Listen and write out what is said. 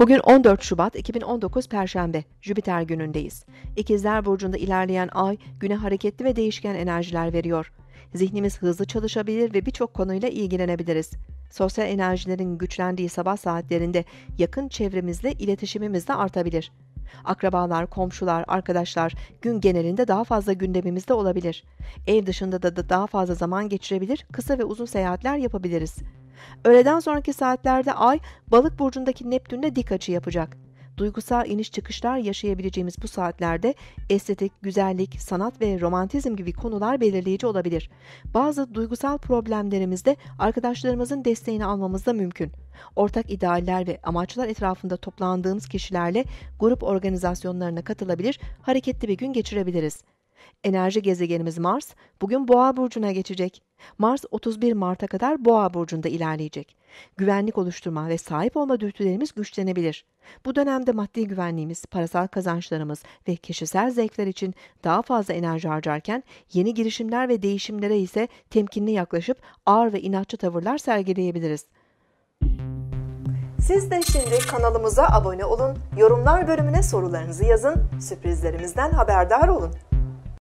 Bugün 14 Şubat 2019 Perşembe, Jüpiter günündeyiz. İkizler Burcu'nda ilerleyen ay güne hareketli ve değişken enerjiler veriyor. Zihnimiz hızlı çalışabilir ve birçok konuyla ilgilenebiliriz. Sosyal enerjilerin güçlendiği sabah saatlerinde yakın çevremizle iletişimimiz de artabilir. Akrabalar, komşular, arkadaşlar gün genelinde daha fazla gündemimizde olabilir. Ev dışında da daha fazla zaman geçirebilir, kısa ve uzun seyahatler yapabiliriz. Öğleden sonraki saatlerde Ay, Balık burcundaki Neptün'le dik açı yapacak. Duygusal iniş çıkışlar yaşayabileceğimiz bu saatlerde estetik, güzellik, sanat ve romantizm gibi konular belirleyici olabilir. Bazı duygusal problemlerimizde arkadaşlarımızın desteğini almamız da mümkün. Ortak idealler ve amaçlar etrafında toplandığımız kişilerle grup organizasyonlarına katılabilir, hareketli bir gün geçirebiliriz. Enerji gezegenimiz Mars bugün Boğa burcuna geçecek. Mars 31 Mart'a kadar Boğa burcunda ilerleyecek. Güvenlik oluşturma ve sahip olma dürtülerimiz güçlenebilir. Bu dönemde maddi güvenliğimiz, parasal kazançlarımız ve kişisel zevkler için daha fazla enerji harcarken yeni girişimler ve değişimlere ise temkinli yaklaşıp ağır ve inatçı tavırlar sergileyebiliriz. Siz de şimdi kanalımıza abone olun, yorumlar bölümüne sorularınızı yazın, sürprizlerimizden haberdar olun.